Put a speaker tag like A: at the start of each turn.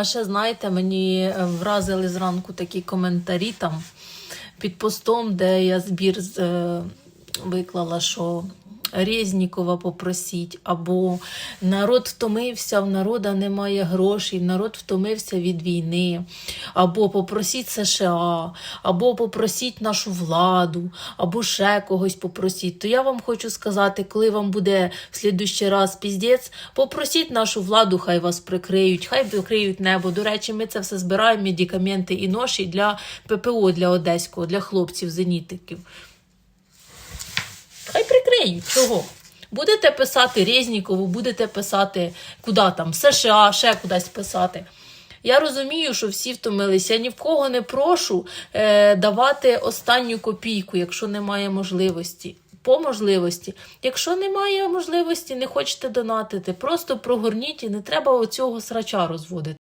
A: А ще знаєте, мені е, вразили зранку такі коментарі там під постом, де я збір з- е, виклала, що Резнікова попросіть, або народ втомився, в народа немає грошей, народ втомився від війни, або попросіть США, або попросіть нашу владу, або ще когось попросіть. То я вам хочу сказати, коли вам буде в слідущий раз піздець, попросіть нашу владу, хай вас прикриють, хай прикриють небо. До речі, ми це все збираємо, медикаменти і ноші для ППО, для Одеського, для хлопців, зенітиків. Прикриють. Чого? Будете писати Резнікову, будете писати куди там, США, ще кудись писати. Я розумію, що всі втомилися. Я ні в кого не прошу е, давати останню копійку, якщо немає можливості. По можливості. Якщо немає можливості, не хочете донатити, просто прогорніть і не треба оцього срача розводити.